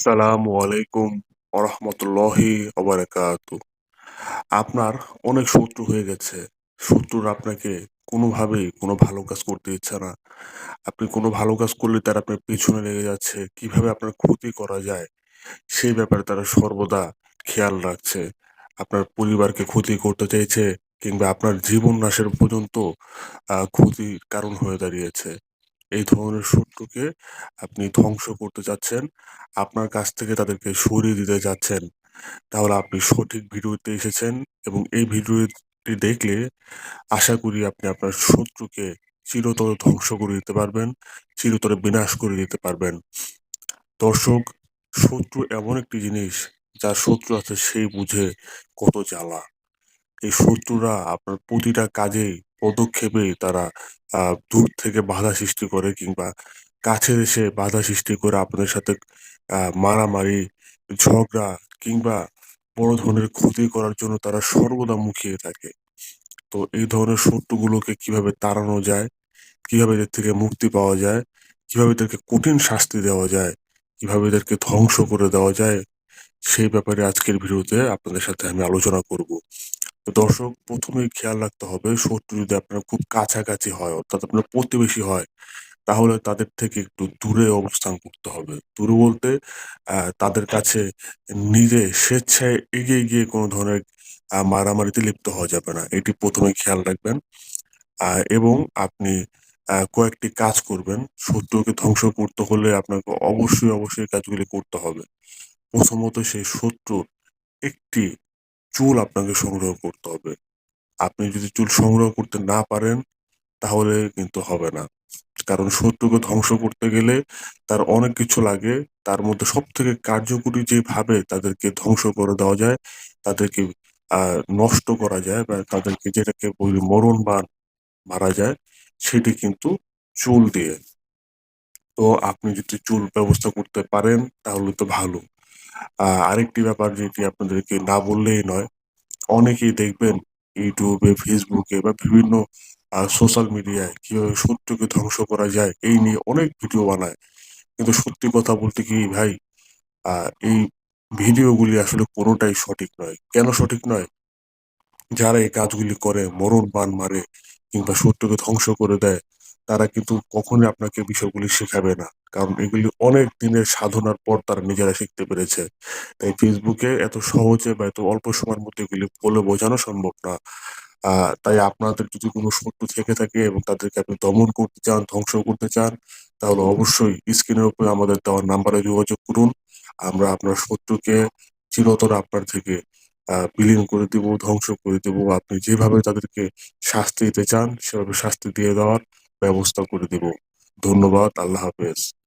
সালামু আলাইকুম ওরহমতুল্লাহি ওবারাকাতু। আপনার অনেক শত্রু হয়ে গেছে। শত্রুরা আপনাকে কোনোভাবেই কোনো ভালো কাজ করতে ইচ্ছে না। আপনি কোনো ভালো কাজ করলে তারা আপনার পেছনে লেগে যাচ্ছে। কীভাবে আপনার ক্ষতি করা যায়? সেই ব্যাপারে তারা সর্বদা খেয়াল রাখছে। আপনার পরিবারকে ক্ষতি করতে চাইছে কিংবা আপনার জীবন নাশের পর্যন্ত ক্ষতির কারণ হয়ে দাঁড়িয়েছে। এই ধরনের শত্রুকে আপনি ধ্বংস করতে চাচ্ছেন আপনার কাছ থেকে তাদেরকে সরিয়ে দিতে যাচ্ছেন। তাহলে আপনি সঠিক ভিডিওতে এসেছেন এবং এই ভিডিওটি দেখলে আশা করি আপনি আপনার শত্রুকে চিরতরে ধ্বংস করে দিতে পারবেন, চিরতরে বিনাশ করে দিতে পারবেন। দর্শক, শত্রু এমন একটি জিনিস যার শত্রু আছে সেই বুঝে কত জ্বালা। এই শত্রুরা আপনার প্রতিটা কাজেই পদক্ষেপেই তারা দূর থেকে বাধা সৃষ্টি করে কিংবা কাছে এসে বাধা সৃষ্টি করে আপনাদের সাথে মারামারি, ঝগড়া কিংবা বড় ধরনের ক্ষতি করার জন্য তারা সর্বদা মুখিয়ে থাকে। তো এই ধরনের শত্রুগুলোকে কীভাবে তাড়ানো যায়, কীভাবে এদের থেকে মুক্তি পাওয়া যায়, কীভাবে এদেরকে কঠিন শাস্তি দেওয়া যায়, কীভাবে এদেরকে ধ্বংস করে দেওয়া যায়, সেই ব্যাপারে আজকের ভিডিওতে আপনাদের সাথে আমি আলোচনা করব। দর্শক প্রথমেই খেয়াল রাখতে হবে, শত্রু যদি আপনার খুব কাছাকাছি হয়, অর্থাৎ আপনার প্রতিবেশী হয়, তাহলে তাদের থেকে একটু দূরে অবস্থান করতে হবে। দূরে বলতে তাদের কাছে নিজে স্বেচ্ছায় এগিয়ে গিয়ে কোনো ধরনের মারামারিতে লিপ্ত হওয়া যাবে না। এটি প্রথমে খেয়াল রাখবেন। এবং আপনি কয়েকটি কাজ করবেন। শত্রুকে ধ্বংস করতে হলে আপনাকে অবশ্যই অবশ্যই কাজগুলি করতে হবে। প্রথমত সেই শত্রুর একটি চুল আপনাকে সংগ্রহ করতে হবে। আপনি যদি চুল সংগ্রহ করতে না পারেন, তাহলে কিন্তু হবে না। কারণ শত্রুকে ধ্বংস করতে গেলে তার অনেক কিছু লাগে। তার মধ্যে সব থেকে কার্যকরী যেভাবে তাদেরকে ধ্বংস করে দেওয়া যায়, তাদেরকে নষ্ট করা যায় বা তাদেরকে যেটাকে বলি মরণ বা মারা যায়, সেটি কিন্তু চুল দিয়ে। তো আপনি যদি চুল ব্যবস্থা করতে পারেন, তাহলে তো ভালো। আরেকটি ব্যাপার যেটি আপনাদেরকে না বললেই নয়, অনেকেই দেখবেন ইউটিউবে, ফেসবুকে বা বিভিন্ন সোশ্যাল মিডিয়ায় কীভাবে শত্রুকে ধ্বংস করা যায় এই নিয়ে অনেক ভিডিও বানায়। কিন্তু সত্যি কথা বলতে কি ভাই এই ভিডিওগুলি আসলে কোনোটাই সঠিক নয়। কেন সঠিক নয়? যারা এই কাজগুলি করে মরণ বান মারে কিংবা সত্যকে ধ্বংস করে দেয় তারা কিন্তু কখনোই আপনাকে বিষয়গুলি শেখাবে না। কারণ এগুলি অনেক দিনের সাধনার পর তারা নিজেরা শিখতে পেরেছে। তাই ফেসবুকে এত সহজে বা এত অল্প সময়ের মধ্যে এগুলি বলে বোঝানো সম্ভব না। তাই আপনাদের যদি কোনো শত্রু থেকে থাকে এবং তাদেরকে আপনি দমন করতে চান, ধ্বংস করতে চান, তাহলে অবশ্যই স্ক্রিনের উপরে আমাদের দেওয়ার নাম্বারে যোগাযোগ করুন। আমরা আপনার শত্রুকে চিরতর আপনার থেকে বিলীন করে দিব, ধ্বংস করে দিব। আপনি যেভাবে তাদেরকে শাস্তি দিতে চান, সেভাবে শাস্তি দিয়ে দেওয়ার ব্যবস্থা করে দিব। ধন্যবাদ আল্লাহ হাফেজ।